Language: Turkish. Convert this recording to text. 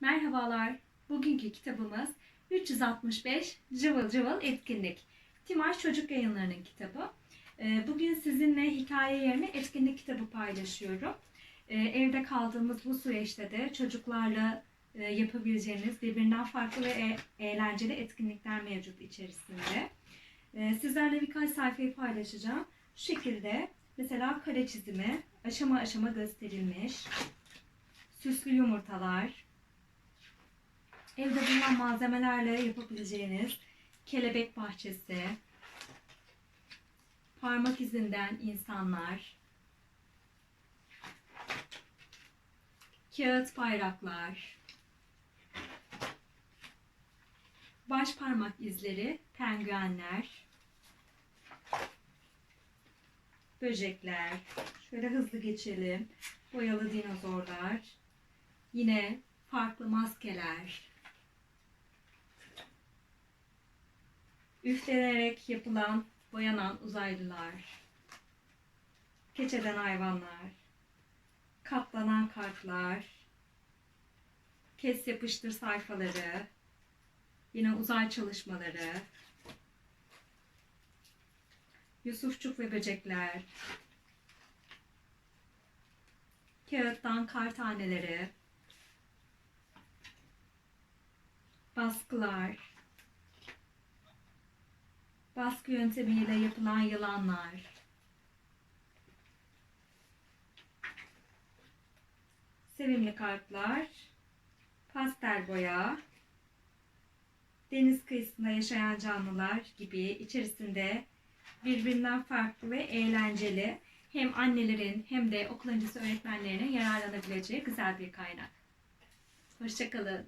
Merhabalar. Bugünkü kitabımız 365 Cıvıl Cıvıl Etkinlik. Timaş Çocuk Yayınları'nın kitabı. Ee, Bugün sizinle hikaye yerine etkinlik kitabı paylaşıyorum. Ee, Evde kaldığımız bu süreçte de çocuklarla e, yapabileceğiniz birbirinden farklı ve e- eğlenceli etkinlikler mevcut içerisinde. Ee, Sizlerle birkaç sayfayı paylaşacağım. Şu şekilde mesela kare çizimi aşama aşama gösterilmiş. Süslü yumurtalar, Evde bulunan malzemelerle yapabileceğiniz kelebek bahçesi, parmak izinden insanlar, kağıt bayraklar, baş parmak izleri, penguenler, böcekler, şöyle hızlı geçelim, boyalı dinozorlar, yine farklı maskeler, Üflenerek yapılan, boyanan uzaylılar. Keçeden hayvanlar. Katlanan kartlar. Kes yapıştır sayfaları. Yine uzay çalışmaları. Yusufçuk ve böcekler. Kağıttan kar taneleri. Baskılar baskı yöntemiyle yapılan yılanlar, sevimli kartlar, pastel boya, deniz kıyısında yaşayan canlılar gibi içerisinde birbirinden farklı ve eğlenceli hem annelerin hem de okul öncesi öğretmenlerinin yararlanabileceği güzel bir kaynak. Hoşçakalın.